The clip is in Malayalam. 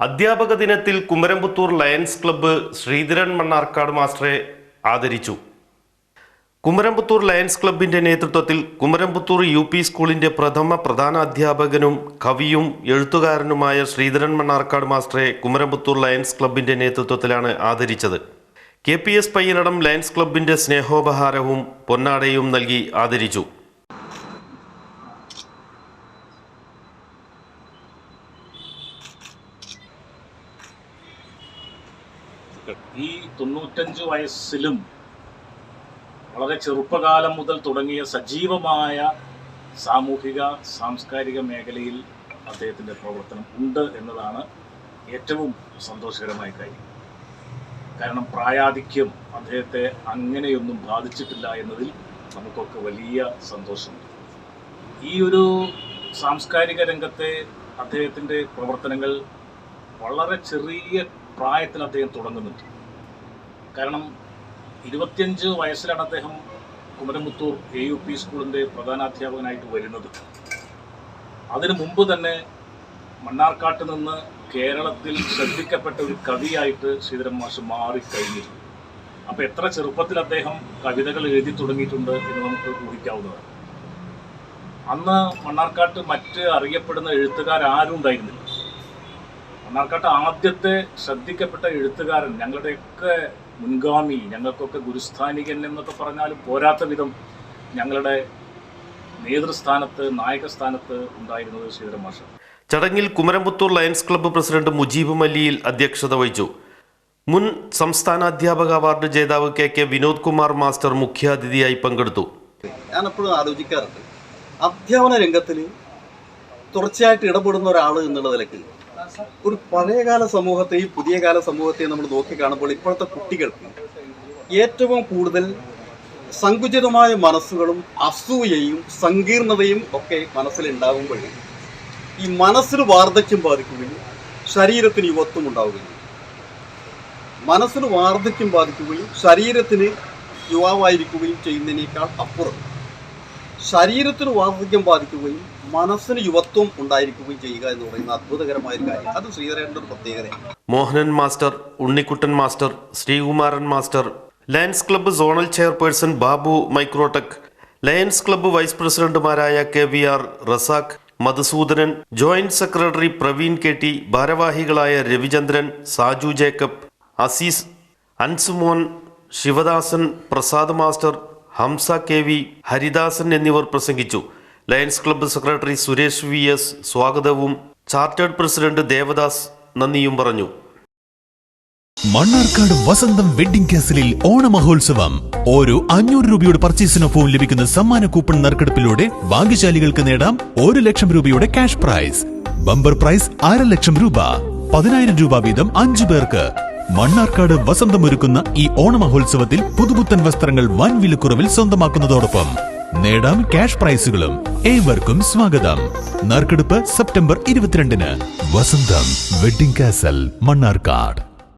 അധ്യാപക ദിനത്തിൽ കുമരംപുത്തൂർ ലയൺസ് ക്ലബ്ബ് ശ്രീധരൻ മണ്ണാർക്കാട് മാസ്റ്ററെ ആദരിച്ചു. കുമരംപുത്തൂർ ലയൺസ് ക്ലബിന്റെ നേതൃത്വത്തിൽ കുമരംപുത്തൂർ യു പി സ്കൂളിന്റെ പ്രഥമ പ്രധാന അധ്യാപകനും കവിയും എഴുത്തുകാരനുമായ ശ്രീധരൻ മണ്ണാർക്കാട് മാസ്റ്ററെ കുമരംപുത്തൂർ ലയൺസ് ക്ലബിന്റെ നേതൃത്വത്തിലാണ് ആദരിച്ചത്. K P S Payyanadam lions ക്ലബിന്റെ സ്നേഹോപഹാരവും പൊന്നാടയും നൽകി ആദരിച്ചു. ഈ തൊണ്ണൂറ്റഞ്ച് വയസ്സിലും വളരെ ചെറുപ്പകാലം മുതൽ തുടങ്ങിയ സജീവമായ സാമൂഹിക സാംസ്കാരിക മേഖലയിൽ അദ്ദേഹത്തിന്റെ പ്രവർത്തനം ഉണ്ട് എന്നതാണ് ഏറ്റവും സന്തോഷകരമായ കാര്യം. കാരണം പ്രായാധിക്യം അദ്ദേഹത്തെ അങ്ങനെയൊന്നും ബാധിച്ചിട്ടില്ല എന്നതിൽ നമുക്കൊക്കെ വലിയ സന്തോഷമുണ്ട്. ഈ ഒരു സാംസ്കാരിക രംഗത്തെ അദ്ദേഹത്തിന്റെ പ്രവർത്തനങ്ങൾ വളരെ ചെറിയ പ്രായത്തിൽ അദ്ദേഹം തുടങ്ങുന്നുണ്ട് കാരണം ഇരുപത്തിയഞ്ച് വയസ്സിലാണ് അദ്ദേഹം കുമരമുത്തൂർ എ യു പി സ്കൂളിന്റെ പ്രധാനാധ്യാപകനായിട്ട് വരുന്നത്. അതിനു മുമ്പ് തന്നെ മണ്ണാർക്കാട്ട് നിന്ന് കേരളത്തിൽ ശ്രദ്ധിക്കപ്പെട്ട ഒരു കവിയായിട്ട് ശ്രീധരൻ മാഷ് മാറിക്കഴിഞ്ഞിരുന്നു. അപ്പോൾ എത്ര ചെറുപ്പത്തിൽ അദ്ദേഹം കവിതകൾ എഴുതി തുടങ്ങിയിട്ടുണ്ട് എന്ന് നമുക്ക് ഊഹിക്കാവുന്നതാണ്. അന്ന് മണ്ണാർക്കാട്ട് മറ്റ് അറിയപ്പെടുന്ന എഴുത്തുകാരും ഉണ്ടായിരുന്നില്ല. മണ്ണാർക്കാട്ട് ആദ്യത്തെ ശ്രദ്ധിക്കപ്പെട്ട എഴുത്തുകാരൻ ഞങ്ങളുടെയൊക്കെ മുൻഗാമി ഞങ്ങൾക്കൊക്കെ ഗുരുസ്ഥാനികൻ എന്നൊക്കെ പറഞ്ഞാലും പോരാത്ത വിധം ഞങ്ങളുടെ നേതൃസ്ഥാനത്ത് നായകസ്ഥാനത്ത് ഉണ്ടായിരുന്നത് ശ്രീധരൻ മാഷ ചടങ്ങിൽ Kumaramputhur lions club president Mujeeb Malliyil അധ്യക്ഷത വഹിച്ചു. മുൻ സംസ്ഥാന അധ്യാപക അവാർഡ് ജേതാവ് K K Vinod Kumar master മുഖ്യാതിഥിയായി പങ്കെടുത്തു. ഞാൻ എപ്പോഴും ആലോചിക്കാറുണ്ട് അധ്യാപന രംഗത്തിൽ തുടർച്ചയായിട്ട് ഇടപെടുന്ന ഒരാൾ എന്നുള്ള നിലയ്ക്ക് ഒരു പഴയകാല സമൂഹത്തെയും പുതിയ കാല സമൂഹത്തെയും നമ്മൾ നോക്കി കാണുമ്പോൾ ഇപ്പോഴത്തെ കുട്ടികൾക്ക് ഏറ്റവും കൂടുതൽ സങ്കുചിതമായ മനസ്സുകളും അസൂയയും സങ്കീർണതയും ഒക്കെ മനസ്സിലുണ്ടാകുമ്പോൾ ഈ മനസ്സിന് വാർദ്ധക്യം ബാധിക്കുകയും ശരീരത്തിന് യുവത്വം ഉണ്ടാവുകയും മനസ്സിന് വാർദ്ധക്യം ബാധിക്കുകയും ശരീരത്തിന് യുവാവായിരിക്കുകയും ചെയ്യുന്നതിനേക്കാൾ അപ്പുറം ശരീരത്തിന് വാർദ്ധക്യം ബാധിക്കുകയും മനസ്സിന് യുവത്വം ഉണ്ടായിരിക്കുകയും ചെയ്യുക എന്ന് പറയുന്ന അത്ഭുതകരമായ ഒരു കാര്യം. അത് ശ്രീധരേന്റെ പ്രത്യേകതയാണ്. Mohanan master Unnikuttan master Sreekumaran master lions club zonal chairperson Babu Microtech lions club vice പ്രസിഡന്റുമാരായ K V R Razak Madhusoodanan joint secretary Praveen K T ഭാരവാഹികളായ Ravichandran Saju Jacob Azeez Ansumon Sivadasan Prasad master Hamsa K V Haridasan എന്നിവർ പ്രസംഗിച്ചു. Lions club secretary Suresh V S സ്വാഗതവും ചാർട്ടേഡ് പ്രസിഡന്റ് ദേവദാസ് നന്ദിയും പറഞ്ഞു. മണ്ണാർക്കാട് വസന്തം വെഡിംഗ് കാസലിൽ ഓണമഹോത്സവം. ഓരോ അഞ്ഞൂറ് രൂപയുടെ പർച്ചേസിനൊപ്പവും ലഭിക്കുന്ന സമ്മാന കൂപ്പൺ നറുക്കെടുപ്പിലൂടെ ഭാഗ്യശാലികൾക്ക് നേടാം ഒരു ലക്ഷം രൂപയുടെ ക്യാഷ് പ്രൈസ്. ബമ്പർ പ്രൈസ് അര ലക്ഷം രൂപ. പതിനായിരം രൂപ വീതം അഞ്ചു പേർക്ക്. മണ്ണാർക്കാട് വസന്തം ഒരുക്കുന്ന ഈ ഓണമഹോത്സവത്തിൽ പുതുപുത്തൻ വസ്ത്രങ്ങൾ വൻ വിലക്കുറവിൽ സ്വന്തമാക്കുന്നതോടൊപ്പം നേടാം ക്യാഷ് പ്രൈസുകളും ഏവർക്കും സ്വാഗതം. നറുക്കെടുപ്പ് സെപ്റ്റംബർ ഇരുപത്തിരണ്ടിന്. വസന്തം വെഡിംഗ് കാസൽ മണ്ണാർക്കാട്.